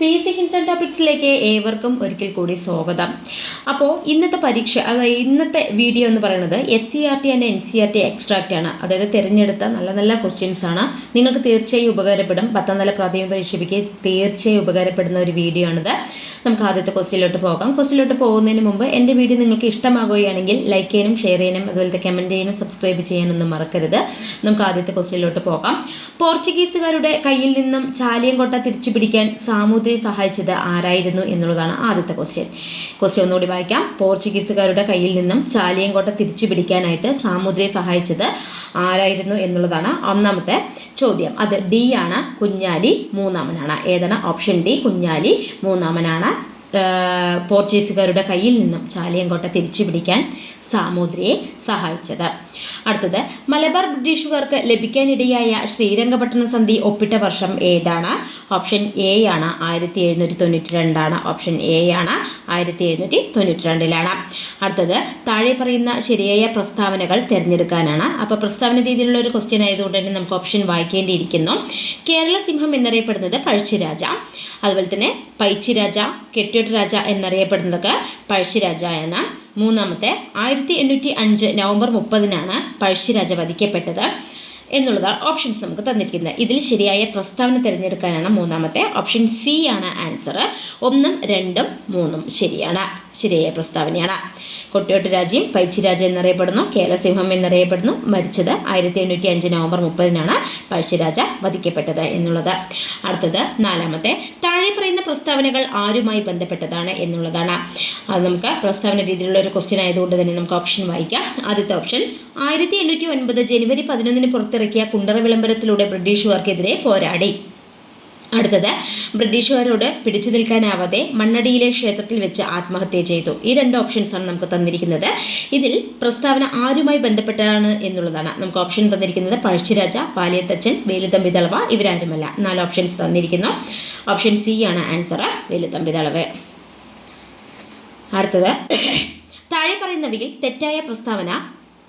P C ഹിൻസൺ ടോപ്പിക്സിലേക്ക് ഏവർക്കും ഒരിക്കൽ കൂടി സ്വാഗതം. അപ്പോൾ ഇന്നത്തെ പരീക്ഷ അതായത് ഇന്നത്തെ വീഡിയോ എന്ന് പറയുന്നത് S C R T and N C R T extract ആണ്. അതായത് തിരഞ്ഞെടുത്ത നല്ല നല്ല ക്വസ്റ്റ്യൻസ് ആണ്. നിങ്ങൾക്ക് തീർച്ചയായും ഉപകാരപ്പെടും. പത്താം നില പ്രാഥമിക പരീക്ഷയ്ക്ക് തീർച്ചയായും ഉപകാരപ്പെടുന്ന ഒരു വീഡിയോ ആണിത്. നമുക്ക് ആദ്യത്തെ ക്വസ്റ്റ്യനിലോട്ട് പോകാം. ക്വസ്റ്റ്യനിലോട്ട് പോകുന്നതിന് മുമ്പ് എന്റെ വീഡിയോ നിങ്ങൾക്ക് ഇഷ്ടമാകുകയാണെങ്കിൽ ലൈക്ക് ചെയ്യാനും ഷെയർ ചെയ്യാനും അതുപോലത്തെ കമന്റ് ചെയ്യാനും സബ്സ്ക്രൈബ് ചെയ്യാനൊന്നും മറക്കരുത്. നമുക്ക് ആദ്യത്തെ ക്വസ്റ്റ്യനിലോട്ട് പോകാം. പോർച്ചുഗീസുകാരുടെ കയ്യിൽ നിന്നും ചാലിയംകോട്ട തിരിച്ചു പിടിക്കാൻ സാമൂതിരി സഹായിച്ചത് ആരായിരുന്നു എന്നുള്ളതാണ് ആദ്യത്തെ ക്വസ്റ്റ്യൻ ക്വസ്റ്റ്യൻ ഒന്നുകൂടി വായിക്കാം. പോർച്ചുഗീസുകാരുടെ കയ്യിൽ നിന്നും ചാലിയംകോട്ട തിരിച്ചു പിടിക്കാനായിട്ട് സാമൂതിരിയെ സഹായിച്ചത് ആരായിരുന്നു എന്നുള്ളതാണ് ഒന്നാമത്തെ ചോദ്യം. അത് ഡി ആണ്. കുഞ്ഞാലി മൂന്നാമനാണ്. ഏതാണ്? ഓപ്ഷൻ ഡി കുഞ്ഞാലി മൂന്നാമനാണ്. പോർച്ചുഗീസുകാരുടെ കയ്യിൽ നിന്നും ചാലിയംകോട്ട തിരിച്ചു പിടിക്കാൻ സാമൂതിരിയെ സഹായിച്ചത്. അടുത്തത് മലബാർ ബ്രിട്ടീഷുകാർക്ക് ലഭിക്കാനിടയായ ശ്രീരംഗപട്ടണ സന്ധി ഒപ്പിട്ട വർഷം ഏതാണ്? ഓപ്ഷൻ എ ആണ് ആയിരത്തി എഴുന്നൂറ്റി തൊണ്ണൂറ്റി രണ്ടാണ് ഓപ്ഷൻ എ ആണ് ആയിരത്തി എഴുന്നൂറ്റി തൊണ്ണൂറ്റി രണ്ടിലാണ് അടുത്തത് താഴെ പറയുന്ന ശരിയായ പ്രസ്താവനകൾ തിരഞ്ഞെടുക്കാനാണ്. അപ്പോൾ പ്രസ്താവന രീതിയിലുള്ള ഒരു ക്വസ്റ്റ്യൻ ആയതുകൊണ്ട് തന്നെ നമുക്ക് ഓപ്ഷൻ വായിക്കേണ്ടിയിരിക്കുന്നു. കേരള സിംഹം എന്നറിയപ്പെടുന്നത് പഴശ്ശിരാജ. അതുപോലെ തന്നെ പൈച്ചിരാജ കെട്ടിയോട്ട് രാജ എന്നറിയപ്പെടുന്നത് പഴശ്ശിരാജ എന്ന. മൂന്നാമത്തെ ആയിരത്തി എണ്ണൂറ്റി അഞ്ച് നവംബർ മുപ്പതിനാണ് പഴശ്ശിരാജ വധിക്കപ്പെട്ടത് എന്നുള്ളതാണ് ഓപ്ഷൻസ് നമുക്ക് തന്നിരിക്കുന്നത്. ഇതിൽ ശരിയായ പ്രസ്താവന തിരഞ്ഞെടുക്കാനാണ് മൂന്നാമത്തെ ഓപ്ഷൻ സി ആണ് ആൻസർ ഒന്നും രണ്ടും മൂന്നും ശരിയാണ്. ശരിയായ പ്രസ്താവനയാണ്. കൊട്ടിയോട്ട് രാജ്യം പൈച്ചിരാജ എന്നറിയപ്പെടുന്നു. കേരളസിംഹം എന്നറിയപ്പെടുന്നു. മരിച്ചത് ആയിരത്തി എണ്ണൂറ്റി അഞ്ച് നവംബർ മുപ്പതിനാണ് പഴശ്ശിരാജ വധിക്കപ്പെട്ടത് എന്നുള്ളത്. അടുത്തത് നാലാമത്തെ താഴെ പറയുന്ന പ്രസ്താവനകൾ ആരുമായി ബന്ധപ്പെട്ടതാണ് എന്നുള്ളതാണ്. അത് നമുക്ക് പ്രസ്താവന രീതിയിലുള്ള ഒരു ക്വസ്റ്റ്യൻ ആയതുകൊണ്ട് തന്നെ നമുക്ക് ഓപ്ഷൻ വായിക്കാം. ആദ്യത്തെ ഓപ്ഷൻ ആയിരത്തി എണ്ണൂറ്റി ഒൻപത് ജനുവരി പതിനൊന്നിന് പുറത്തിറക്കിയ കുണ്ടറ വിളംബരത്തിലൂടെ ബ്രിട്ടീഷുകാർക്കെതിരെ പോരാടി. അടുത്തത് ബ്രിട്ടീഷുകാരോട് പിടിച്ചു നിൽക്കാനാവാതെ മണ്ണടിയിലെ ക്ഷേത്രത്തിൽ വെച്ച് ആത്മഹത്യ ചെയ്തു. ഈ രണ്ട് ഓപ്ഷൻസ് ആണ് നമുക്ക് തന്നിരിക്കുന്നത്. ഇതിൽ പ്രസ്താവന ആരുമായി ബന്ധപ്പെട്ടതാണ് എന്നുള്ളതാണ് നമുക്ക് ഓപ്ഷൻ തന്നിരിക്കുന്നത്. പഴശ്ശിരാജ പാലിയത്തച്ഛൻ വേലുതമ്പി തളവ ഇവരാരുമല്ല. നാല് ഓപ്ഷൻസ് തന്നിരിക്കുന്നു. ഓപ്ഷൻ സി ആണ് ആൻസർ വേലുതമ്പി തളവ് അടുത്തത് താഴെ പറയുന്നവയിൽ തെറ്റായ പ്രസ്താവന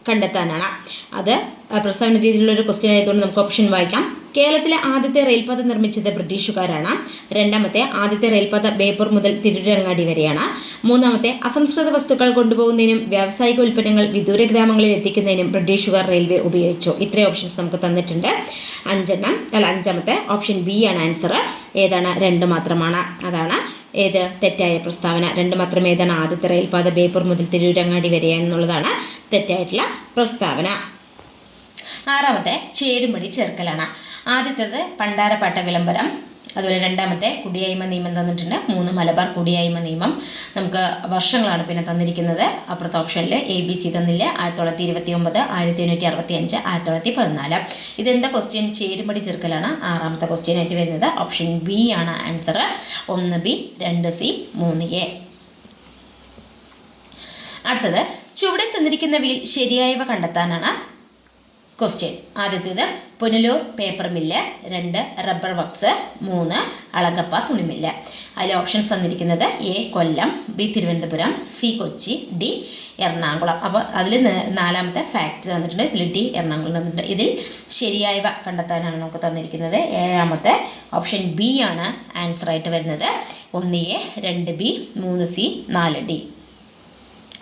കണ്ടെത്താനാണ്. അത് പ്രസ്താവന രീതിയിലുള്ള ഒരു ക്വസ്റ്റ്യൻ ആയതുകൊണ്ട് നമുക്ക് ഓപ്ഷൻ വായിക്കാം. കേരളത്തിലെ ആദ്യത്തെ റെയിൽപാത നിർമ്മിച്ചത് ബ്രിട്ടീഷുകാരാണ്. രണ്ടാമത്തെ ആദ്യത്തെ റെയിൽപാത ബേപ്പൂർ മുതൽ തിരുരങ്ങാടി വരെയാണ്. മൂന്നാമത്തെ അസംസ്കൃത വസ്തുക്കൾ കൊണ്ടുപോകുന്നതിനും വ്യാവസായിക ഉൽപ്പന്നങ്ങൾ വിദൂര ഗ്രാമങ്ങളിൽ എത്തിക്കുന്നതിനും ബ്രിട്ടീഷുകാർ റെയിൽവേ ഉപയോഗിച്ചു. ഇത്രയും ഓപ്ഷൻസ് നമുക്ക് തന്നിട്ടുണ്ട്. അഞ്ചെണ്ണം അല്ല അഞ്ചാമത്തെ ഓപ്ഷൻ ബി ആണ് ആൻസർ ഏതാണ്? രണ്ട് മാത്രമാണ്. അതാണ് ഏത് തെറ്റായ പ്രസ്താവന? രണ്ട് മാത്രമേ ഏതാണ്? ആദ്യത്തെ റെയിൽപാത ബേപ്പൂർ മുതൽ തിരൂരങ്ങാടി വരെയാണെന്നുള്ളതാണ് തെറ്റായിട്ടുള്ള പ്രസ്താവന. ആറാമത്തെ ചേരുമടി ചേർക്കലാണ്. ആദ്യത്തേത് പണ്ടാരപ്പാട്ട വിളംബരം. അതുപോലെ രണ്ടാമത്തെ കുടിയായ്മ നിയമം തന്നിട്ടുണ്ട്. മൂന്ന് മലബാർ കുടിയായ്മ നിയമം നമുക്ക് വർഷങ്ങളാണ് പിന്നെ തന്നിരിക്കുന്നത്. അപ്പുറത്തെ ഓപ്ഷനിൽ എ ബി സി തന്നില്ല. ആയിരത്തി തൊള്ളായിരത്തി ഇരുപത്തി ഒമ്പത് ആയിരത്തി എണ്ണൂറ്റി അറുപത്തി അഞ്ച് ആയിരത്തി തൊള്ളായിരത്തി പതിനാല്. ഇതെന്താ ക്വസ്റ്റ്യൻ ചേരുമ്പടി ചെറുക്കലാണ്. ആറാമത്തെ ക്വസ്റ്റ്യൻ ആയിട്ട് വരുന്നത്. ഓപ്ഷൻ ബി ആണ് ആൻസർ ഒന്ന് ബി രണ്ട് സി മൂന്ന് എ അടുത്തത് ചുവടെ തന്നിരിക്കുന്നവയിൽ ശരിയായവ കണ്ടെത്താനാണ് ക്വസ്റ്റ്യൻ ആദ്യത്തേത് പുനലൂർ പേപ്പർ മില്ല് രണ്ട് റബ്ബർ വർക്ക്സ് മൂന്ന് അളകപ്പ തുണിമില്ല് അതിൽ ഓപ്ഷൻസ് തന്നിരിക്കുന്നത് A Kollam B Thiruvananthapuram C Kochi D Ernakulam. അപ്പോൾ അതിൽ നാലാമത്തെ ഫാക്റ്റ് തന്നിട്ടുണ്ട്. ഇതിൽ ഡി എറണാകുളം തന്നിട്ടുണ്ട്. ഇതിൽ ശരിയായവ കണ്ടെത്താനാണ് നമുക്ക് തന്നിരിക്കുന്നത്. ഏഴാമത്തെ ഓപ്ഷൻ ബി ആണ് ആൻസർ ആയിട്ട് വരുന്നത്. ഒന്ന് എ രണ്ട് ബി മൂന്ന് സി നാല് ഡി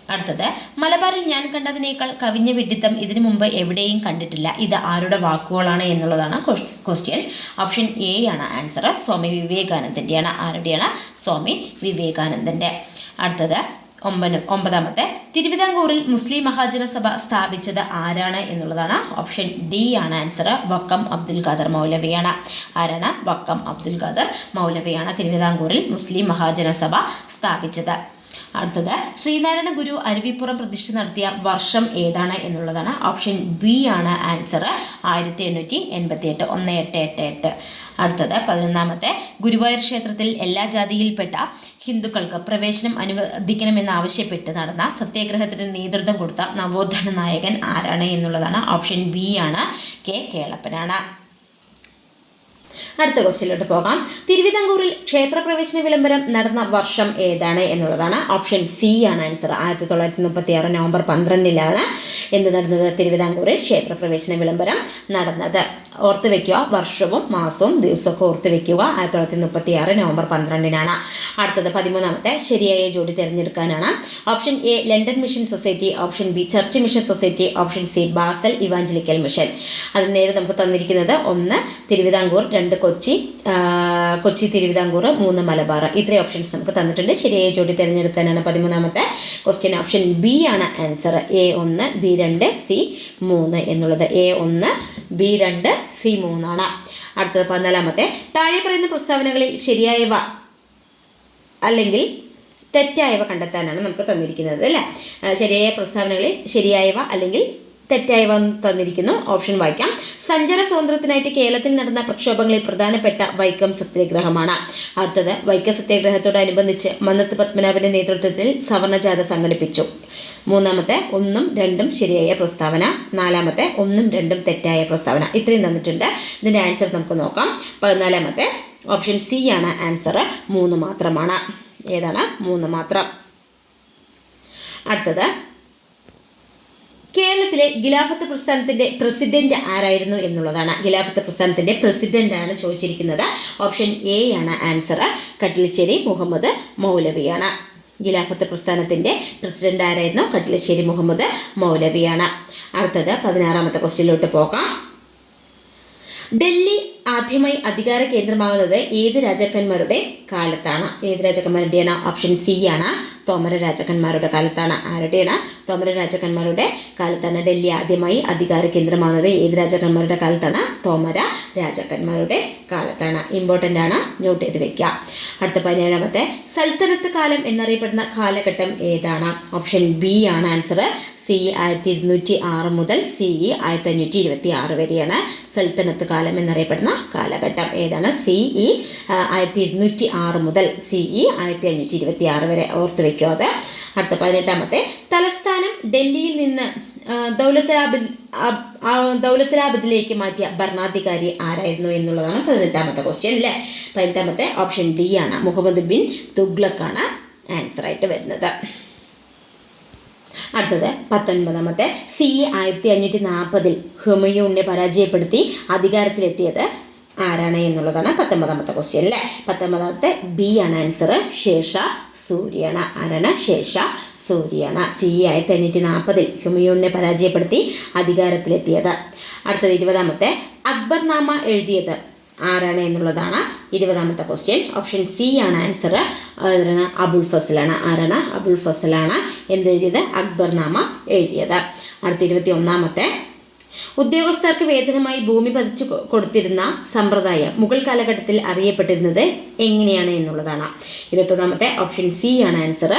അടുത്തത് മലബാറിൽ ഞാൻ കണ്ടതിനേക്കാൾ കവിഞ്ഞ വിഡിത്തം ഇതിനു മുമ്പ് എവിടെയും കണ്ടിട്ടില്ല. ഇത് ആരുടെ വാക്കുകളാണ് എന്നുള്ളതാണ് ക്വസ്റ്റ്യൻ. ഓപ്ഷൻ എ ആണ് ആൻസർ. സ്വാമി വിവേകാനന്ദന്റെയാണ് ആരുടെയാണ്? സ്വാമി വിവേകാനന്ദന്റെ അടുത്തത് ഒമ്പത് ഒമ്പതാമത്തെ. തിരുവിതാംകൂറിൽ മുസ്ലിം മഹാജന സഭ സ്ഥാപിച്ചത് ആരാണ് എന്നുള്ളതാണ് ഓപ്ഷൻ ഡി ആണ് ആൻസർ. വക്കം അബ്ദുൽ ഖാദർ മൗലവിയാണ്. ആരാണ്? വക്കം അബ്ദുൽ ഖാദർ മൗലവിയാണ് തിരുവിതാംകൂറിൽ മുസ്ലിം മഹാജന സഭ സ്ഥാപിച്ചത്. അടുത്തത്. ശ്രീനാരായണ ഗുരു അരുവിപ്പുറം പ്രതിഷ്ഠ നടത്തിയ വർഷം ഏതാണ് എന്നുള്ളതാണ്. ഓപ്ഷൻ ബി ആണ് ആൻസർ. ആയിരത്തി എണ്ണൂറ്റി എൺപത്തി എട്ട് ഒന്ന് എട്ട് എട്ട് എട്ട്. അടുത്തത് പതിനൊന്നാമത്തെ. ഗുരുവായൂർ ക്ഷേത്രത്തിൽ എല്ലാ ജാതിയിൽപ്പെട്ട ഹിന്ദുക്കൾക്ക് പ്രവേശനം അനുവദിക്കണമെന്ന് ആവശ്യപ്പെട്ട് നടന്ന സത്യാഗ്രഹത്തിന് നേതൃത്വം കൊടുത്ത നവോത്ഥാന നായകൻ ആരാണ് എന്നുള്ളതാണ്. ഓപ്ഷൻ ബി ആണ് കെ കേളപ്പനാണ്. അടുത്ത ക്വസ്റ്റ്യനിലോട്ട് പോകാം. തിരുവിതാംകൂറിൽ ക്ഷേത്രപ്രവേശന വിളംബരം നടന്ന വർഷം ഏതാണ് എന്നുള്ളതാണ്. ഓപ്ഷൻ സി ആണ് ആൻസർ. ആയിരത്തി തൊള്ളായിരത്തി മുപ്പത്തി ആറ് നവംബർ പന്ത്രണ്ടിലാണ് എന്ത് നടന്നത്? തിരുവിതാംകൂറിൽ ക്ഷേത്രപ്രവേശന വിളംബരം നടന്നത്. ഓർത്ത് വെക്കുക വർഷവും മാസവും ദിവസമൊക്കെ ഓർത്ത് വെക്കുക. ആയിരത്തി തൊള്ളായിരത്തി മുപ്പത്തി ആറ് നവംബർ പന്ത്രണ്ടിനാണ്. അടുത്തത് പതിമൂന്നാമത്തെ. ശരിയായ ജോഡി തിരഞ്ഞെടുക്കാനാണ്. Option A London mission society. Option B church mission society. Option C Basel evangelical mission. അത് നേരെ നമുക്ക് തന്നിരിക്കുന്നത് ഒന്ന് തിരുവിതാംകൂർ രണ്ട് കൊച്ചി കൊച്ചി തിരുവിതാംകൂർ മൂന്ന് മലബാർ. ഇത്രയും ഓപ്ഷൻസ് നമുക്ക് തന്നിട്ടുണ്ട്. ശരിയായ ജോഡി തിരഞ്ഞെടുക്കാനാണ് പതിമൂന്നാമത്തെ ക്വസ്റ്റ്യൻ ഓപ്ഷൻ ബി ആണ് ആൻസർ എ ഒന്ന് ബി രണ്ട് സി മൂന്ന് എന്നുള്ളത്. എ ഒന്ന് ബി രണ്ട് സി മൂന്നാണ്. അടുത്തത് പതിനാലാമത്തെ. താഴെ പറയുന്ന പ്രസ്താവനകളിൽ ശരിയായവ അല്ലെങ്കിൽ തെറ്റായവ കണ്ടെത്താനാണ് നമുക്ക് തന്നിരിക്കുന്നത് അല്ലേ? ശരിയായ പ്രസ്താവനകളിൽ ശരിയായവ അല്ലെങ്കിൽ തെറ്റായവ തന്നിരിക്കുന്നു. ഓപ്ഷൻ വായിക്കാം. സഞ്ചാര സ്വാതന്ത്ര്യത്തിനായിട്ട് കേരളത്തിൽ നടന്ന പ്രക്ഷോഭങ്ങളിൽ പ്രധാനപ്പെട്ട വൈക്കം സത്യാഗ്രഹമാണ്. അടുത്തത് വൈക്കം സത്യാഗ്രഹത്തോടനുബന്ധിച്ച് മന്നത്ത് പത്മനാഭന്റെ നേതൃത്വത്തിൽ സവർണജാഥ സംഘടിപ്പിച്ചു. മൂന്നാമത്തെ ഒന്നും രണ്ടും ശരിയായ പ്രസ്താവന. നാലാമത്തെ ഒന്നും രണ്ടും തെറ്റായ പ്രസ്താവന. ഇത്രയും തന്നിട്ടുണ്ട്. ഇതിന്റെ ആൻസർ നമുക്ക് നോക്കാം. പതിനാലാമത്തെ ഓപ്ഷൻ സി ആണ് ആൻസർ. മൂന്ന് മാത്രമാണ്. ഏതാണ്? മൂന്ന് മാത്രം. അടുത്തത് കേരളത്തിലെ ഖിലാഫത്ത് പ്രസ്ഥാനത്തിന്റെ പ്രസിഡന്റ് ആരായിരുന്നു എന്നുള്ളതാണ്. ഖിലാഫത്ത് പ്രസ്ഥാനത്തിന്റെ പ്രസിഡന്റ് ആണ് ചോദിച്ചിരിക്കുന്നത്. ഓപ്ഷൻ എ ആണ് ആൻസർ കട്ടിലശ്ശേരി മുഹമ്മദ് മൗലവിയാണ്. ഖിലാഫത്ത് പ്രസ്ഥാനത്തിന്റെ പ്രസിഡന്റ് ആരായിരുന്നു? കട്ടിലശ്ശേരി മുഹമ്മദ് മൗലവിയാണ്. അടുത്തത് പതിനാറാമത്തെ ക്വസ്റ്റ്യനിലോട്ട് പോകാം. ഡൽഹി ആദ്യമായി അധികാര കേന്ദ്രമാകുന്നത് ഏത് രാജാക്കന്മാരുടെ കാലത്താണ്? ഏത് രാജാക്കന്മാരുടെയാണ്? ഓപ്ഷൻ സി ആണ്. തോമര രാജാക്കന്മാരുടെ കാലത്താണ് ആരുടെയാണ്? തോമര രാജാക്കന്മാരുടെ കാലത്താണ് ഡൽഹി ആദ്യമായി അധികാര കേന്ദ്രമാകുന്നത്. ഏത് രാജാക്കന്മാരുടെ കാലത്താണ്? തോമര രാജാക്കന്മാരുടെ കാലത്താണ്. ഇമ്പോർട്ടന്റ് ആണ്. നോട്ട് ചെയ്ത് വെക്കുക അടുത്ത പതിനേഴാമത്തെ. സൽത്തനത്ത് കാലം എന്നറിയപ്പെടുന്ന കാലഘട്ടം ഏതാണ്? ഓപ്ഷൻ ബി ആണ് ആൻസർ സി ആയിരത്തി ഇരുന്നൂറ്റി ആറ് മുതൽ സി ഇ ആയിരത്തി അഞ്ഞൂറ്റി ഇരുപത്തി ആറ് വരെയാണ് സൽത്തനത്ത് കാലം എന്നറിയപ്പെടുന്ന കാലഘട്ടം. ഏതാണ്? സി ഇ ആയിരത്തി ഇരുന്നൂറ്റി ആറ് മുതൽ സി ഇ ആയിരത്തി അഞ്ഞൂറ്റി ഇരുപത്തി ആറ് വരെ. ഓർത്ത് വെക്കുക അത് അടുത്ത പതിനെട്ടാമത്തെ. തലസ്ഥാനം ഡൽഹിയിൽ നിന്ന് ആ, ദൗലത്താബിദിലേക്ക് മാറ്റിയ ഭരണാധികാരി ആരായിരുന്നു എന്നുള്ളതാണ് പതിനെട്ടാമത്തെ ക്വസ്റ്റ്യൻ അല്ലേ പതിനെട്ടാമത്തെ ഓപ്ഷൻ ഡി ആണ്. മുഹമ്മദ് ബിൻ തുഗ്ലക്കാണ് ആൻസർ ആയിട്ട് വരുന്നത്. അടുത്തത് പത്തൊൻപതാമത്തെ. സി ആയിരത്തി അഞ്ഞൂറ്റി നാൽപ്പതിൽ ഹുമയൂണിനെ പരാജയപ്പെടുത്തി. അധികാരത്തിലെത്തിയത് ആരാണ് എന്നുള്ളതാണ് പത്തൊമ്പതാമത്തെ ക്വസ്റ്റ്യൻ അല്ലേ? പത്തൊമ്പതാമത്തെ ബി ആണ് ആൻസർ ശേഷ സൂര്യാണ് ആരാണ്? ശേഷ സൂര്യാണ് സി ആയിരത്തി അഞ്ഞൂറ്റി നാൽപ്പതിൽ ഹുമയൂണിനെ പരാജയപ്പെടുത്തി അധികാരത്തിലെത്തിയത്. അടുത്തത് ഇരുപതാമത്തെ അക്ബർനാമ എഴുതിയത് ആരാണ് എന്നുള്ളതാണ് ഇരുപതാമത്തെ ക്വസ്റ്റ്യൻ ഓപ്ഷൻ സി ആണ് ആൻസർ ആരാണ് അബുൾ ഫസലാണ്. ആരാണ്? അബുൾ ഫസലാണ് എന്തെഴുതിയത്? അക്ബർനാമ എഴുതിയത്. അടുത്ത ഇരുപത്തി ഒന്നാമത്തെ ഉദ്യോഗസ്ഥർക്ക് വേതനമായി ഭൂമി പതിച്ചു കൊടുത്തിരുന്ന സമ്പ്രദായം മുഗൾ കാലഘട്ടത്തിൽ അറിയപ്പെട്ടിരുന്നത് എങ്ങനെയാണ് എന്നുള്ളതാണ്. ഇരുപത്തൊന്നാമത്തെ ഓപ്ഷൻ സി ആണ് ആൻസർ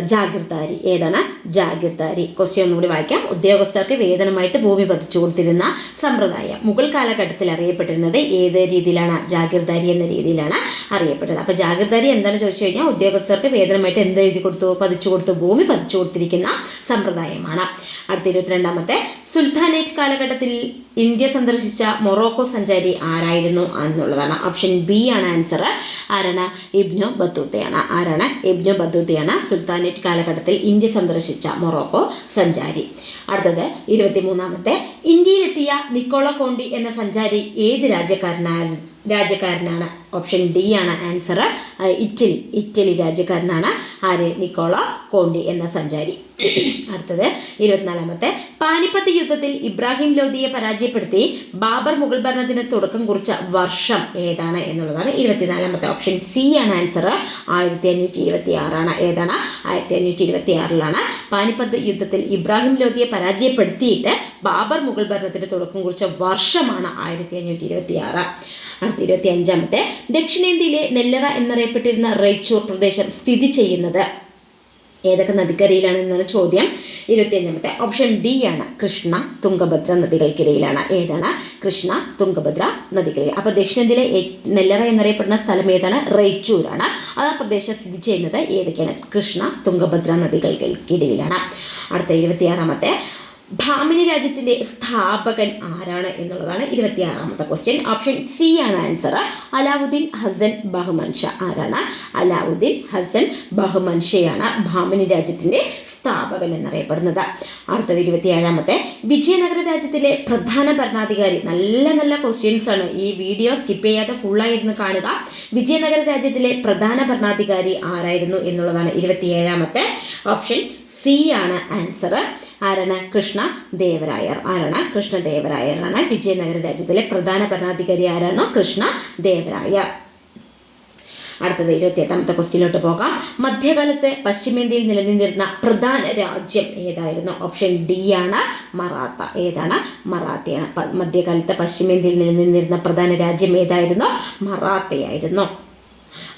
ജാഗ്രതാരി. ഏതാണ്? ജാഗ്രതാരി. ക്വസ്റ്റ്യൻ ഒന്നുകൂടി വായിക്കാം. ഉദ്യോഗസ്ഥർക്ക് വേതനമായിട്ട് ഭൂമി പതിച്ചു കൊടുത്തിരുന്ന സമ്പ്രദായം. മുഗൾ കാലഘട്ടത്തിൽ അറിയപ്പെട്ടിരുന്നത് ഏത് രീതിയിലാണ്? ജാഗ്രതാരി എന്ന രീതിയിലാണ് അറിയപ്പെട്ടത്. അപ്പോൾ ജാഗ്രതാരി എന്താണെന്ന് ചോദിച്ചു കഴിഞ്ഞാൽ ഉദ്യോഗസ്ഥർക്ക് വേതനമായിട്ട് എന്ത് എഴുതി കൊടുത്തു? പതിച്ചു കൊടുത്തു. ഭൂമി പതിച്ചു കൊടുത്തിരിക്കുന്ന സമ്പ്രദായമാണ്. അടുത്ത ഇരുപത്തിരണ്ടാമത്തെ. സുൽത്താനേറ്റ് കാലഘട്ടത്തിൽ ഇന്ത്യ സന്ദർശിച്ച മൊറോക്കോ സഞ്ചാരി ആരായിരുന്നു എന്നുള്ളതാണ്. ഓപ്ഷൻ ബി ആണ് ആൻസർ ആരാണ്? ഇബ്നു ബത്തൂത്തയാണ്. ആരാണ്? ഇബ്നു ബത്തൂത്തയാണ് സുൽത്താനേറ്റ് കാലഘട്ടത്തിൽ ഇന്ത്യ സന്ദർശിച്ച മൊറോക്കോ സഞ്ചാരി. അടുത്തത് ഇരുപത്തിമൂന്നാമത്തെ ഇന്ത്യയിലെത്തിയ നിക്കോളോ കോണ്ടി എന്ന സഞ്ചാരി ഏത് രാജ്യക്കാരനാണ് രാജ്യക്കാരനാണ്. ഓപ്ഷൻ ഡി ആണ് ആൻസർ ഇറ്റലി. ഇറ്റലി രാജ്യക്കാരനാണ് ആര്? നിക്കോള കോണ്ടി എന്ന സഞ്ചാരി. അടുത്തത് ഇരുപത്തിനാലാമത്തെ. പാനിപ്പത്ത് യുദ്ധത്തിൽ ഇബ്രാഹിം ലോധിയെ പരാജയപ്പെടുത്തി ബാബർ മുഗൾ ഭരണത്തിന് തുടക്കം കുറിച്ച വർഷം ഏതാണ് എന്നുള്ളതാണ് ഇരുപത്തിനാലാമത്തെ ഓപ്ഷൻ സി ആണ് ആൻസർ ആയിരത്തി അഞ്ഞൂറ്റി ഇരുപത്തി ആറാണ് ഏതാണ്? ആയിരത്തി അഞ്ഞൂറ്റി ഇരുപത്തി ആറിലാണ് പാനിപ്പത്ത് യുദ്ധത്തിൽ ഇബ്രാഹിം ലോധിയെ പരാജയപ്പെടുത്തിയിട്ട് ബാബർ മുഗൾ ഭരണത്തിന് തുടക്കം കുറിച്ച വർഷമാണ് ആയിരത്തി അഞ്ഞൂറ്റി ഇരുപത്തി ആറ് അടുത്ത ഇരുപത്തി അഞ്ചാമത്തെ ദക്ഷിണേന്ത്യയിലെ നെല്ലറ എന്നറിയപ്പെട്ടിരുന്ന റേച്ചൂർ പ്രദേശം സ്ഥിതി ചെയ്യുന്നത്. ഏതൊക്കെ നദിക്കരയിലാണ് എന്നുള്ള ചോദ്യം. ഇരുപത്തിയഞ്ചാമത്തെ ഓപ്ഷൻ ഡി ആണ് കൃഷ്ണ തുംഗഭദ്ര നദികൾക്കിടയിലാണ്. ഏതാണ്? കൃഷ്ണ തുംഗഭദ്ര നദികളിൽ അപ്പോൾ ദക്ഷിണേന്ത്യയിലെ നെല്ലറ എന്നറിയപ്പെടുന്ന സ്ഥലം ഏതാണ്? റൈച്ചൂരാണ്. ആ പ്രദേശം സ്ഥിതി ചെയ്യുന്നത് ഏതൊക്കെയാണ്? കൃഷ്ണ തുംഗഭദ്ര നദികൾക്കിടയിലാണ്. അടുത്ത ഇരുപത്തിയാറാമത്തെ ഭാമിനി രാജ്യത്തിന്റെ സ്ഥാപകൻ ആരാണ് എന്നുള്ളതാണ് ഇരുപത്തിയാറാമത്തെ ക്വസ്റ്റ്യൻ ഓപ്ഷൻ സി ആണ് ആൻസർ അലാവുദ്ദീൻ ഹസൻ ബഹുമൻഷ ആരാണ്? അലാവുദ്ദീൻ ഹസൻ ബഹുമൻഷയാണ് ഭാമിനി രാജ്യത്തിന്റെ സ്ഥാപകൻ എന്നറിയപ്പെടുന്നത്. അടുത്തത് ഇരുപത്തിയേഴാമത്തെ. വിജയനഗര രാജ്യത്തിലെ പ്രധാന ഭരണാധികാരി. നല്ല നല്ല ക്വസ്റ്റ്യൻസ് ആണ്. ഈ വീഡിയോ സ്കിപ്പ് ചെയ്യാതെ ഫുള്ളായിരുന്നു കാണുക. വിജയനഗര രാജ്യത്തിലെ പ്രധാന ഭരണാധികാരി ആരായിരുന്നു എന്നുള്ളതാണ് ഇരുപത്തിയേഴാമത്തെ ഓപ്ഷൻ സി ആണ് ആൻസർ ആരാണ്? കൃഷ്ണ ദേവരായർ. ആരാണ്? കൃഷ്ണ ദേവരായറാണ് വിജയനഗര രാജ്യത്തിലെ പ്രധാന ഭരണാധികാരി ആരാണോ? കൃഷ്ണ ദേവരായർ. അടുത്തത് ഇരുപത്തിയെട്ടാമത്തെ ക്വസ്റ്റ്യനിലോട്ട് പോകാം. മധ്യകാലത്ത് പശ്ചിമേന്ത്യയിൽ നിലനിന്നിരുന്ന പ്രധാന രാജ്യം ഏതായിരുന്നു? ഓപ്ഷൻ ഡി ആണ് മറാത്ത. ഏതാണ്? മറാത്തയാണ്. മധ്യകാലത്ത് പശ്ചിമേന്ത്യയിൽ നിലനിന്നിരുന്ന പ്രധാന രാജ്യം ഏതായിരുന്നു? മറാത്തയായിരുന്നു.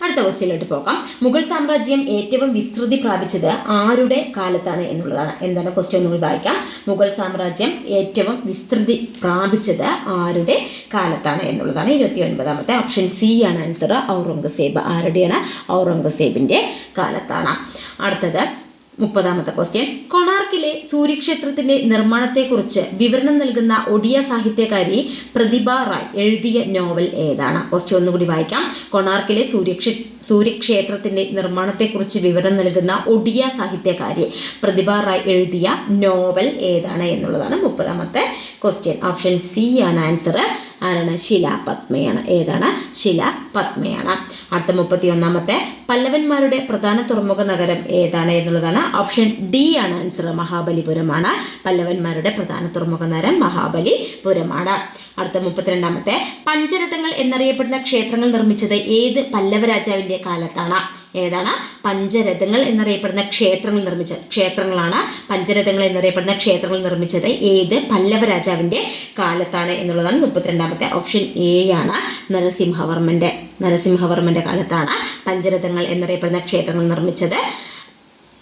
അടുത്ത ക്വസ്റ്റ്യനിലോട്ട് പോകാം. മുഗൾ സാമ്രാജ്യം ഏറ്റവും വിസ്തൃതി പ്രാപിച്ചത് ആരുടെ കാലത്താണ് എന്നുള്ളതാണ്. എന്താണ് ക്വസ്റ്റ്യൻ ഒന്നുകൂടി വായിക്കാം. മുഗൾ സാമ്രാജ്യം ഏറ്റവും വിസ്തൃതി പ്രാപിച്ചത് ആരുടെ കാലത്താണ് എന്നുള്ളതാണ് ഇരുപത്തി ഒൻപതാമത്തെ ഓപ്ഷൻ സി ആണ് ആൻസർ ഔറംഗസേബ് ആരുടെയാണ്? ഔറംഗസേബിന്റെ കാലത്താണ്. അടുത്തത് മുപ്പതാമത്തെ ക്വസ്റ്റ്യൻ കൊണാർക്കിലെ സൂര്യക്ഷേത്രത്തിന്റെ നിർമ്മാണത്തെക്കുറിച്ച് വിവരണം നൽകുന്ന ഒഡിയ സാഹിത്യകാരി പ്രതിഭ റായ് എഴുതിയ നോവൽ ഏതാണ്? ക്വസ്റ്റ്യൻ ഒന്നുകൂടി വായിക്കാം. കൊണാർക്കിലെ സൂര്യക്ഷേ സൂര്യക്ഷേത്രത്തിന്റെ നിർമ്മാണത്തെക്കുറിച്ച് വിവരം നൽകുന്ന ഒഡിയ സാഹിത്യകാരി പ്രതിഭ റായ് എഴുതിയ നോവൽ ഏതാണ് എന്നുള്ളതാണ് മുപ്പതാമത്തെ ക്വസ്റ്റ്യൻ ഓപ്ഷൻ സി ആണ് ആൻസർ ആരാണ്? ശില പത്മയാണ്. ഏതാണ്? ശില പത്മയാണ്. അടുത്ത മുപ്പത്തി ഒന്നാമത്തെ പല്ലവന്മാരുടെ പ്രധാന തുറമുഖ നഗരം ഏതാണ് എന്നുള്ളതാണ് ഓപ്ഷൻ ഡി ആണ് ആൻസർ. മഹാബലിപുരമാണ്. പല്ലവന്മാരുടെ പ്രധാന തുറമുഖ നഗരം മഹാബലിപുരമാണ്. അടുത്ത മുപ്പത്തിരണ്ടാമത്തെ പഞ്ചരഥങ്ങൾ എന്നറിയപ്പെടുന്ന ക്ഷേത്രങ്ങൾ നിർമ്മിച്ചത് ഏത് പല്ലവ രാജാവിന്റെ കാലത്താണ്? ഏതാണ്? പഞ്ചരഥങ്ങൾ എന്നറിയപ്പെടുന്ന ക്ഷേത്രങ്ങൾ നിർമ്മിച്ച ക്ഷേത്രങ്ങളാണ് പഞ്ചരഥങ്ങൾ എന്നറിയപ്പെടുന്ന ക്ഷേത്രങ്ങൾ നിർമ്മിച്ചത്. ഏത്? പല്ലവ രാജാവിന്റെ കാലത്താണ് എന്നുള്ളതാണ് മുപ്പത്തിരണ്ടാമത്തെ ഓപ്ഷൻ എ ആണ് നരസിംഹവർമ്മന്റെ നരസിംഹവർമ്മന്റെ കാലത്താണ് പഞ്ചരഥങ്ങൾ എന്നറിയപ്പെടുന്ന ക്ഷേത്രങ്ങൾ നിർമ്മിച്ചത്.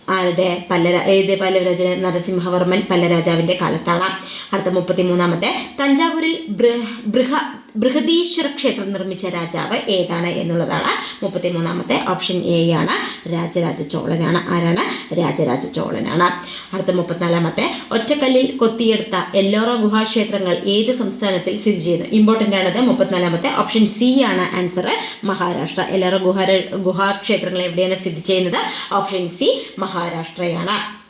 ആരുടെ? പല്ലര ഏത് പല്ലവരാജ നരസിംഹവർമ്മൻ പല്ലരാജാവിന്റെ കാലത്താണ്. അടുത്ത മുപ്പത്തിമൂന്നാമത്തെ. തഞ്ചാവൂരിൽ ബൃഹ ബൃഹ ബൃഹദീശ്വര ക്ഷേത്രം നിർമ്മിച്ച രാജാവ് ഏതാണ് എന്നുള്ളതാണ് മുപ്പത്തിമൂന്നാമത്തെ ഓപ്ഷൻ എ ആണ്. രാജരാജ ചോളനാണ്. ആരാണ്? രാജരാജ ചോളനാണ്. അടുത്ത മുപ്പത്തിനാലാമത്തെ ഒറ്റക്കല്ലിൽ കൊത്തിയെടുത്ത എല്ലോറ ഗുഹാക്ഷേത്രങ്ങൾ ഏത് സംസ്ഥാനത്തിൽ സ്ഥിതി ചെയ്യുന്നു? ഇമ്പോർട്ടന്റ് ആണത്. മുപ്പത്തിനാലാമത്തെ ഓപ്ഷൻ സി ആണ്. ആൻസർ മഹാരാഷ്ട്ര. എല്ലോറ ഗുഹ ഗുഹാക്ഷേത്രങ്ങൾ എവിടെയാണ് സ്ഥിതി ചെയ്യുന്നത്? ഓപ്ഷൻ സി മഹാരാഷ്ട്രയാണ്.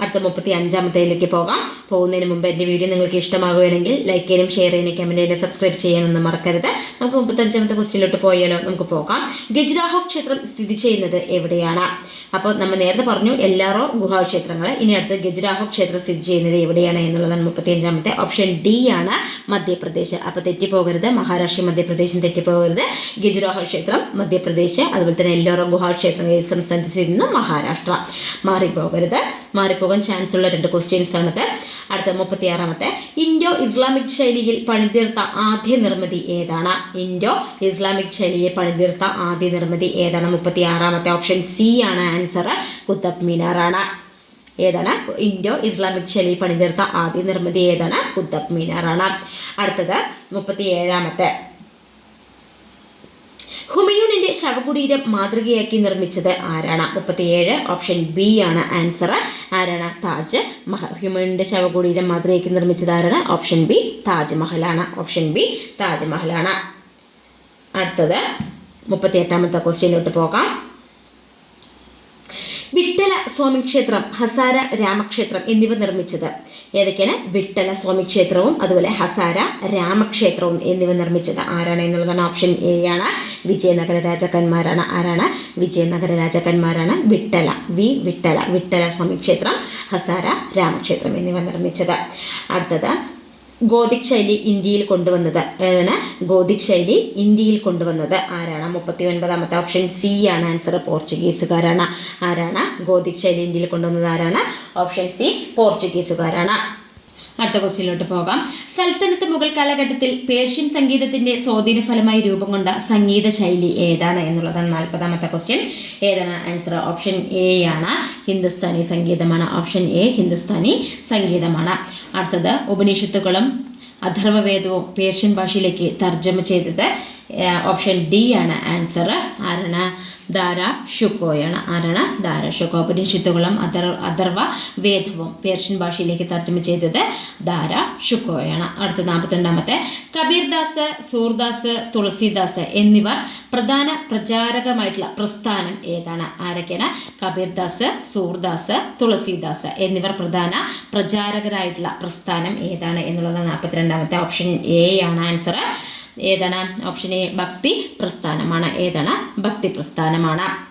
അടുത്ത മുപ്പത്തി അഞ്ചാമത്തേലേക്ക് പോകാം. പോകുന്നതിന് മുമ്പ് എന്റെ വീഡിയോ നിങ്ങൾക്ക് ഇഷ്ടമാകുകയാണെങ്കിൽ ലൈക്ക് ചെയ്യാനും ഷെയർ ചെയ്യാനും കമന്റ് ചെയ്യാനും സബ്സ്ക്രൈബ് ചെയ്യാനൊന്നും മറക്കരുത്. നമുക്ക് മുപ്പത്തഞ്ചാമത്തെ ക്വസ്റ്റ്യനിലോട്ട് പോയാലോ? നമുക്ക് പോകാം. ഗജരാഹോ ക്ഷേത്രം സ്ഥിതി ചെയ്യുന്നത് എവിടെയാണ്? അപ്പോൾ നമ്മൾ നേരത്തെ പറഞ്ഞു എല്ലാറോ ഗുഹാക്ഷേത്രങ്ങൾ ഇനി അടുത്ത് ഗജരാഹോ ക്ഷേത്രം സ്ഥിതി ചെയ്യുന്നത് എവിടെയാണ് എന്നുള്ളതാണ് മുപ്പത്തി അഞ്ചാമത്തെ ഓപ്ഷൻ ഡി ആണ് മധ്യപ്രദേശ്. അപ്പോൾ തെറ്റിപ്പോകരുത്. മഹാരാഷ്ട്ര മധ്യപ്രദേശും തെറ്റിപ്പോകരുത്. ഗജരാഹോ ക്ഷേത്രം മധ്യപ്രദേശ് അതുപോലെ തന്നെ എല്ലാറോ ഗുഹാക്ഷേത്രം സംസ്ഥാനത്ത് സ്ഥിതി ചെയ്യുന്നു മഹാരാഷ്ട്ര. മാറിപ്പോകരുത്. മാറിപ്പോകാൻ ചാൻസ് ഉള്ള രണ്ട് ക്വസ്റ്റ്യൻസ് ആണ് അടുത്ത മുപ്പത്തിയാറാമത്തെ. ഇൻഡോ ഇസ്ലാമിക് ശൈലിയിൽ പണിതീർത്ത ആദ്യ നിർമ്മിതി ഏതാണ്? ഇൻഡോ ഇസ്ലാമിക് ശൈലിയെ പണിതീർത്ത ആദ്യ നിർമ്മിതി ഏതാണ്? മുപ്പത്തി ആറാമത്തെ ഓപ്ഷൻ സി ആണ് ആൻസർ കുത്തബ് ആണ്. ഏതാണ്? ഇൻഡോ ഇസ്ലാമിക് ശൈലി പണിതീർത്ത ആദ്യ നിർമ്മിതി ഏതാണ്? കുത്തബ് ആണ്. അടുത്തത് മുപ്പത്തി ഏഴാമത്തെ ഹുമയൂണിന്റെ ശവകുടീരം മാതൃകയാക്കി നിർമ്മിച്ചത് ആരാണ്? മുപ്പത്തിയേഴ് ഓപ്ഷൻ ബി ആണ് ആൻസർ ആരാണ്? താജ് മഹ ഹുമയൂണിന്റെ ശവകുടീരം മാതൃകയാക്കി നിർമ്മിച്ചത് ആരാണ്? ഓപ്ഷൻ ബി താജ്മഹലാണ്. ഓപ്ഷൻ ബി താജ്മഹലാണ്. അടുത്തത് മുപ്പത്തി എട്ടാമത്തെ ക്വസ്റ്റ്യനിലോട്ട് പോകാം. വിട്ടല സ്വാമി ക്ഷേത്രം ഹസാര രാമക്ഷേത്രം എന്നിവ നിർമ്മിച്ചത്. ഏതൊക്കെയാണ്? വിട്ടല സ്വാമി ക്ഷേത്രവും അതുപോലെ ഹസാര രാമക്ഷേത്രവും എന്നിവ നിർമ്മിച്ചത്. ആരാണ് എന്നുള്ളതാണ് ഓപ്ഷൻ എ ആണ്. വിജയനഗര രാജാക്കന്മാരാണ്. ആരാണ്? വിജയനഗര രാജാക്കന്മാരാണ് വിട്ടല വി വിട്ടല വിട്ടല സ്വാമി ക്ഷേത്രം ഹസാര രാമക്ഷേത്രം എന്നിവ നിർമ്മിച്ചത്. അടുത്തത് ഗോതിക് ശൈലി ഇന്ത്യയിൽ കൊണ്ടുവന്നത്. ഏതാണ്? ഗോതിക് ശൈലി ഇന്ത്യയിൽ കൊണ്ടുവന്നത്. ആരാണ്? മുപ്പത്തി ഒൻപതാമത്തെ ഓപ്ഷൻ സി ആണ്. ആൻസർ പോർച്ചുഗീസുകാരാണ്. ആരാണ്? ഗോതിക് ശൈലി ഇന്ത്യയിൽ കൊണ്ടുവന്നത് ആരാണ്? ഓപ്ഷൻ സി പോർച്ചുഗീസുകാരാണ്. അടുത്ത ക്വസ്റ്റ്യനിലോട്ട് പോകാം. സൽത്തനത്ത് മുഗൾ കാലഘട്ടത്തിൽ പേർഷ്യൻ സംഗീതത്തിന്റെ സ്വാധീന ഫലമായി രൂപം കൊണ്ട സംഗീത ശൈലി ഏതാണ് എന്നുള്ളതാണ് നാൽപ്പതാമത്തെ ക്വസ്റ്റ്യൻ. ഏതാണ് ആൻസർ ഓപ്ഷൻ എ ആണ്. ഹിന്ദുസ്ഥാനി സംഗീതമാണ് ഓപ്ഷൻ എ ഹിന്ദുസ്ഥാനി സംഗീതമാണ്. അടുത്തത് ഉപനിഷത്തുകളും അഥർവവേദവും പേർഷ്യൻ ഭാഷയിലേക്ക് തർജമ ചെയ്തത് ഓപ്ഷൻ ഡി ആണ് ആൻസർ ആരാണ് ധാര ഷുക്കോയാണ് ആരാണ് ധാര ഷുക്കോ ഉപനിഷത്തുകളും അഥർ അഥർവ വേദവും പേർഷ്യൻ ഭാഷയിലേക്ക് തർജമ ചെയ്തത് ധാര ഷുക്കോയാണ് അടുത്ത നാൽപ്പത്തിരണ്ടാമത്തെ. കബീർദാസ് സൂർദാസ് തുളസിദാസ് എന്നിവർ പ്രധാന പ്രചാരകമായിട്ടുള്ള പ്രസ്ഥാനം ഏതാണ്? ആരൊക്കെയാണ്? കബീർദാസ് സൂർദാസ് തുളസിദാസ് എന്നിവർ പ്രധാന പ്രചാരകരായിട്ടുള്ള പ്രസ്ഥാനം ഏതാണ്? എന്നുള്ളത് നാൽപ്പത്തിരണ്ടാമത്തെ ഓപ്ഷൻ എ ആണ് ആൻസർ ഏതാണ്? ഓപ്ഷൻ എ ഭക്തി പ്രസ്ഥാനമാണ്. ഏതാണ്? ഭക്തി പ്രസ്ഥാനമാണ്.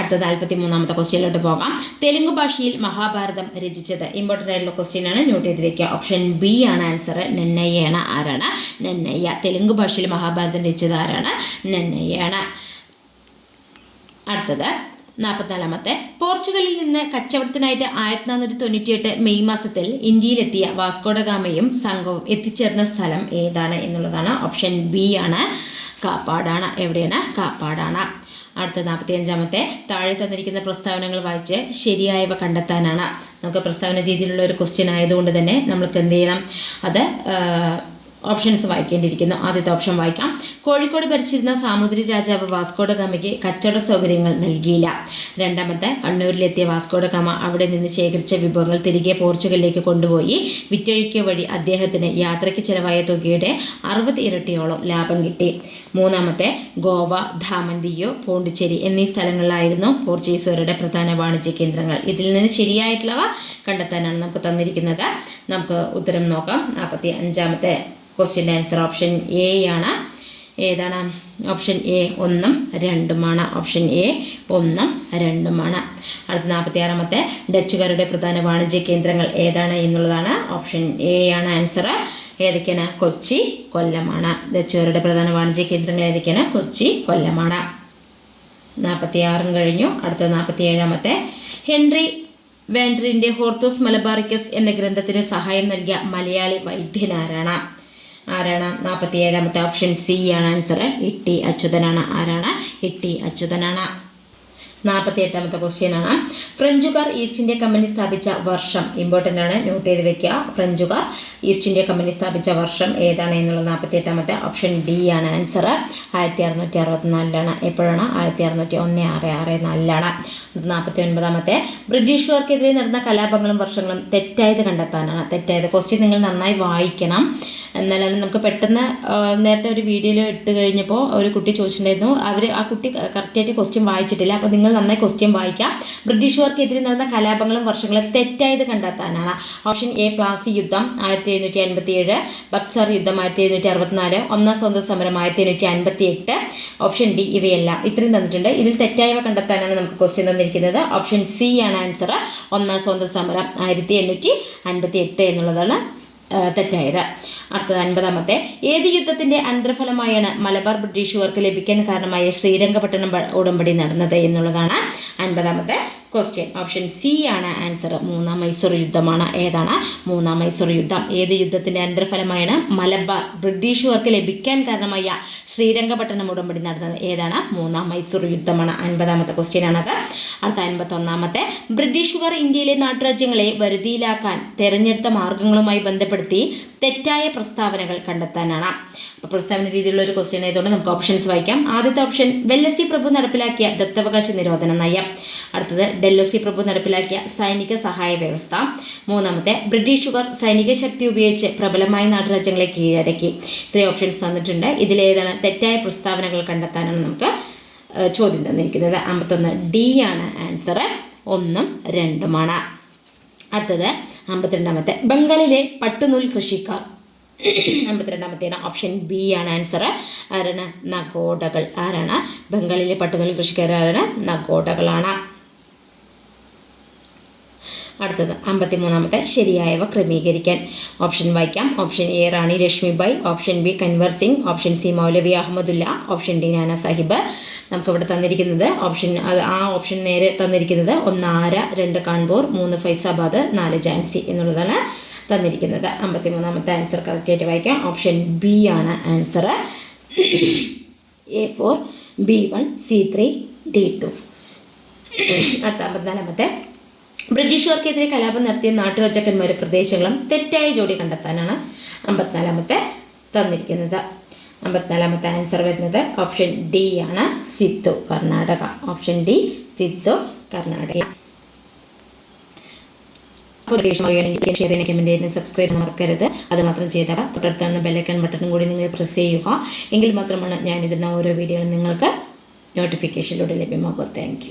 അടുത്ത നാൽപ്പത്തി മൂന്നാമത്തെ ക്വസ്റ്റ്യനിലോട്ട് പോകാം. തെലുങ്ക് ഭാഷയിൽ മഹാഭാരതം രചിച്ചത് ഇമ്പോർട്ടന്റ് ആയിട്ടുള്ള ക്വസ്റ്റ്യൻ ആണ്. നോട്ട് ചെയ്ത് വെക്കുക. ഓപ്ഷൻ ബി ആണ് ആൻസർ നെന്നയ്യാണ് ആരാണ്? നെന്നയ്യ. തെലുങ്ക് ഭാഷയിൽ മഹാഭാരതം രചിച്ചത് ആരാണ്? നെന്നയ്യാണ്. അടുത്തത്. നാൽപ്പത്തിനാലാമത്തെ പോർച്ചുഗലിൽ നിന്ന് കച്ചവടത്തിനായിട്ട് ആയിരത്തി നാനൂറ്റി തൊണ്ണൂറ്റിയെട്ട് മെയ് മാസത്തിൽ ഇന്ത്യയിലെത്തിയ വാസ്കോഡഗാമയും സംഘവും എത്തിച്ചേർന്ന സ്ഥലം ഏതാണ് എന്നുള്ളതാണ് ഓപ്ഷൻ ബി ആണ്. കാപ്പാടാണ്. എവിടെയാണ്? കാപ്പാടാണ്. അടുത്ത നാൽപ്പത്തി അഞ്ചാമത്തെ താഴെ തന്നിരിക്കുന്ന പ്രസ്താവനകൾ വായിച്ച് ശരിയായവ കണ്ടെത്താനാണ്. നമുക്ക് പ്രസ്താവന രീതിയിലുള്ള ഒരു ക്വസ്റ്റ്യൻ ആയതുകൊണ്ട് തന്നെ നമ്മൾക്ക് എന്ത് ചെയ്യണം? അത് ഓപ്ഷൻസ് വായിക്കേണ്ടിയിരിക്കുന്നു. ആദ്യത്തെ ഓപ്ഷൻ വായിക്കാം. കോഴിക്കോട് ഭരിച്ചിരുന്ന സാമുദ്രി രാജാവ് വാസ്കോഡ ഗാമയ്ക്ക് കച്ചവട സൗകര്യങ്ങൾ നൽകിയില്ല. രണ്ടാമത്തെ കണ്ണൂരിലെത്തിയ വാസ്കോഡ ഗാമ അവിടെ നിന്ന് ശേഖരിച്ച വിഭവങ്ങൾ തിരികെ പോർച്ചുഗലിലേക്ക് കൊണ്ടുപോയി. വിറ്റഴിക്കുക വഴി അദ്ദേഹത്തിന് യാത്രയ്ക്ക് ചിലവായ തുകയുടെ അറുപത് ഇരട്ടിയോളം ലാഭം കിട്ടി. മൂന്നാമത്തെ ഗോവ ധാമന്തിയോ പോണ്ടിച്ചേരി എന്നീ സ്ഥലങ്ങളിലായിരുന്നു പോർച്ചുഗീസുകാരുടെ പ്രധാന വാണിജ്യ കേന്ദ്രങ്ങൾ. ഇതിൽ നിന്ന് ശരിയായിട്ടുള്ളവ കണ്ടെത്താനാണ് നമുക്ക് തന്നിരിക്കുന്നത്. നമുക്ക് ഉത്തരം നോക്കാം. നാൽപ്പത്തി അഞ്ചാമത്തെ ക്വസ്റ്റ്യൻ ആൻസർ ഓപ്ഷൻ എ ആണ്. ഏതാണ്? ഓപ്ഷൻ എ ഒന്നും രണ്ടുമാണ്. ഓപ്ഷൻ എ ഒന്നും രണ്ടുമാണ്. അടുത്ത നാൽപ്പത്തി ആറാമത്തെ ഡച്ചുകാരുടെ പ്രധാന വാണിജ്യ കേന്ദ്രങ്ങൾ ഏതാണ് എന്നുള്ളതാണ് ഓപ്ഷൻ എ ആണ് ആൻസർ ഏതൊക്കെയാണ്? കൊച്ചി കൊല്ലമാണ്. ഡച്ചുകാരുടെ പ്രധാന വാണിജ്യ കേന്ദ്രങ്ങൾ ഏതൊക്കെയാണ്? കൊച്ചി കൊല്ലമാണ്. നാൽപ്പത്തി ആറും കഴിഞ്ഞു. അടുത്ത നാൽപ്പത്തി ഏഴാമത്തെ ഹെൻറി വാൻഡ്രിന്റെ ഹോർത്തോസ് മലബാറിക്കസ് എന്ന ഗ്രന്ഥത്തിന് സഹായം നൽകിയ മലയാളി വൈദ്യനാരാണ് ആരാണ് നാൽപ്പത്തി ഏഴാമത്തെ ഓപ്ഷൻ സി ആണ് ആൻസർ ഇട്ടി അച്യുതനാണ്. ആരാണ്? ഇട്ടി അച്യുതനാണ്. നാൽപ്പത്തി എട്ടാമത്തെ ക്വസ്റ്റ്യൻ ആണ്. ഫ്രഞ്ചുകാർ ഈസ്റ്റ് ഇന്ത്യ കമ്പനി സ്ഥാപിച്ച വർഷം ഇമ്പോർട്ടന്റ് ആണ്. നോട്ട് ചെയ്ത് വെക്കുക. ഫ്രഞ്ചുകാർ ഈസ്റ്റ് ഇന്ത്യ കമ്പനി സ്ഥാപിച്ച വർഷം ഏതാണ് എന്നുള്ള നാൽപ്പത്തി എട്ടാമത്തെ ഓപ്ഷൻ ഡി ആണ് ആൻസർ ആയിരത്തി അറുന്നൂറ്റി അറുപത്തിനാലിലാണ് എപ്പോഴാണ്? ആയിരത്തി അറുന്നൂറ്റി ഒന്ന് ആറ് ആറ് നാലിലാണ്. നാൽപ്പത്തി ഒൻപതാമത്തെ ബ്രിട്ടീഷുകാർക്കെതിരെ നടന്ന കലാപങ്ങളും വർഷങ്ങളും തെറ്റായത് കണ്ടെത്താനാണ്. തെറ്റായത് ക്വസ്റ്റ്യൻ നിങ്ങൾ നന്നായി വായിക്കണം. എന്നാലാണ് നമുക്ക് പെട്ടെന്ന് നേരത്തെ ഒരു വീഡിയോയിൽ ഇട്ട് കഴിഞ്ഞപ്പോൾ ഒരു കുട്ടി ചോദിച്ചിട്ടുണ്ടായിരുന്നു. അവർ ആ കുട്ടി കറക്റ്റായിട്ട് ക്വസ്റ്റ്യൻ വായിച്ചിട്ടില്ല. അപ്പോൾ നിങ്ങൾ നന്നായി ക്വസ്റ്റ്യൻ വായിക്കാം. ബ്രിട്ടീഷുകാർക്കെതിരെ നടന്ന കലാപങ്ങളും വർഷങ്ങളും തെറ്റായത് കണ്ടെത്താനാണ്. ഓപ്ഷൻ എ പ്ലാസി യുദ്ധം ആയിരത്തി എഴുന്നൂറ്റി അൻപത്തി ഏഴ് ബക്സർ യുദ്ധം ആയിരത്തി എഴുന്നൂറ്റി അറുപത്തിനാല് ഒന്നാം സ്വാതന്ത്ര്യ സമരം ആയിരത്തി എണ്ണൂറ്റി അൻപത്തി എട്ട് ഓപ്ഷൻ ഡി ഇവയെല്ലാം ഇത്രയും തന്നിട്ടുണ്ട്. ഇതിൽ തെറ്റായവ കണ്ടെത്താനാണ് നമുക്ക് ക്വസ്റ്റ്യൻ തന്നിരിക്കുന്നത്. ഓപ്ഷൻ സി ആണ് ആൻസർ ഒന്നാം സ്വാതന്ത്ര്യ സമരം ആയിരത്തി എണ്ണൂറ്റി അൻപത്തി എട്ട് എന്നുള്ളതാണ് തെറ്റായത്. അടുത്തത് അൻപതാമത്തെ. ഏത് യുദ്ധത്തിന്റെ അന്തർഫലമായാണ് മലബാർ ബ്രിട്ടീഷുകാർക്ക് ലഭിക്കാൻ കാരണമായ ശ്രീരംഗപട്ടണം ഉടമ്പടി നടന്നത് എന്നുള്ളതാണ് അൻപതാമത്തെ ക്വസ്റ്റ്യൻ ഓപ്ഷൻ സി ആണ് ആൻസർ മൂന്നാം മൈസൂർ യുദ്ധമാണ്. ഏതാണ്? മൂന്നാം മൈസൂർ യുദ്ധം. ഏത് യുദ്ധത്തിന്റെ അന്തർഫലമായാണ് മലബാർ ബ്രിട്ടീഷുകാർക്ക് ലഭിക്കാൻ കാരണമായ ശ്രീരംഗപട്ടണം ഉടമ്പടി നടന്നത്? ഏതാണ്? മൂന്നാം മൈസൂർ യുദ്ധമാണ്. അൻപതാമത്തെ ക്വസ്റ്റ്യൻ ആണത്. അടുത്ത അൻപത്തൊന്നാമത്തെ. ബ്രിട്ടീഷുകാർ ഇന്ത്യയിലെ നാട്ടുരാജ്യങ്ങളെ വരുതിയിലാക്കാൻ തെരഞ്ഞെടുത്ത മാർഗങ്ങളുമായി ബന്ധപ്പെടുത്തി തെറ്റായ പ്രസ്താവനകൾ കണ്ടെത്താനാണ്. അപ്പോൾ പ്രസ്താവന രീതിയിലുള്ള ഒരു ക്വസ്റ്റ്യൻ ആയതുകൊണ്ട് നമുക്ക് ഓപ്ഷൻസ് വായിക്കാം. ആദ്യത്തെ ഓപ്ഷൻ വെല്ലസി പ്രഭു നടപ്പിലാക്കിയ ദത്തവകാശ നിരോധന നയം. അടുത്തത് ഡെല്ലോസി പ്രഭു നടപ്പിലാക്കിയ സൈനിക സഹായ വ്യവസ്ഥ. മൂന്നാമത്തെ ബ്രിട്ടീഷുകാർ സൈനിക ശക്തി ഉപയോഗിച്ച് പ്രബലമായ നാട്ടുരാജ്യങ്ങളെ കീഴടക്കി. ഇത്രയും ഓപ്ഷൻസ് തന്നിട്ടുണ്ട്. ഇതിലേതാണ് തെറ്റായ പ്രസ്താവനകൾ കണ്ടെത്താനാണ് നമുക്ക് ചോദ്യം തന്നിരിക്കുന്നത്. അമ്പത്തൊന്ന് ഡി ആണ് ആൻസർ ഒന്നും രണ്ടുമാണ്. അടുത്തത് അമ്പത്തിരണ്ടാമത്തെ. ബംഗാളിലെ പട്ടുനൂൽ കൃഷിക്കാർ. അമ്പത്തിരണ്ടാമത്തേന് ഓപ്ഷൻ ബി ആണ് ആൻസർ ആരാണ്? നഗോഡകൾ. ആരാണ്? ബംഗാളിലെ പട്ടുനൂൽ കൃഷിക്കാർ ആരാണ്? നഗോഡകളാണ്. അടുത്തത് അമ്പത്തിമൂന്നാമത്തെ ശരിയായവ ക്രമീകരിക്കാൻ. ഓപ്ഷൻ വായിക്കാം. Option A Rani Lakshmibai option B Kunwar Singh. Option C Maulvi Ahmadullah. Option D Nana Sahib. നമുക്കിവിടെ തന്നിരിക്കുന്നത് ഓപ്ഷൻ അത് ആ ഓപ്ഷൻ നേരെ തന്നിരിക്കുന്നത് ഒന്ന് ആര രണ്ട് കാൺപൂർ മൂന്ന് ഫൈസാബാദ് നാല് ജാൻസി എന്നുള്ളതാണ് തന്നിരിക്കുന്നത്. അമ്പത്തിമൂന്നാമത്തെ ആൻസർ കറക്റ്റായിട്ട് വായിക്കാം. ഓപ്ഷൻ ബി ആണ് answer A four B one C three D two അടുത്ത അമ്പത്തിനാലാമത്തെ ബ്രിട്ടീഷുകാർക്കെതിരെ കലാപം നടത്തിയ നാട്ടുരാജാക്കന്മാരുടെ പ്രദേശങ്ങളും തെറ്റായ ജോഡി കണ്ടെത്താനാണ് അമ്പത്തിനാലാമത്തെ തന്നിരിക്കുന്നത്. അമ്പത്തിനാലാമത്തെ ആൻസർ വരുന്നത് ഓപ്ഷൻ ഡി ആണ്. സിത്തു കർണാടക. ഓപ്ഷൻ ഡി സിത്തു കർണാടക. സബ്സ്ക്രൈബ് മറക്കരുത്. അത് മാത്രം ചെയ്താൽ തൊട്ടടുത്താണ് ബെല്ലൈക്കൺ ബട്ടണും കൂടി നിങ്ങൾ പ്രസ് ചെയ്യുക. എങ്കിൽ മാത്രമാണ് ഞാനിടുന്ന ഓരോ വീഡിയോകളും നിങ്ങൾക്ക് നോട്ടിഫിക്കേഷനിലൂടെ ലഭ്യമാകുക. താങ്ക്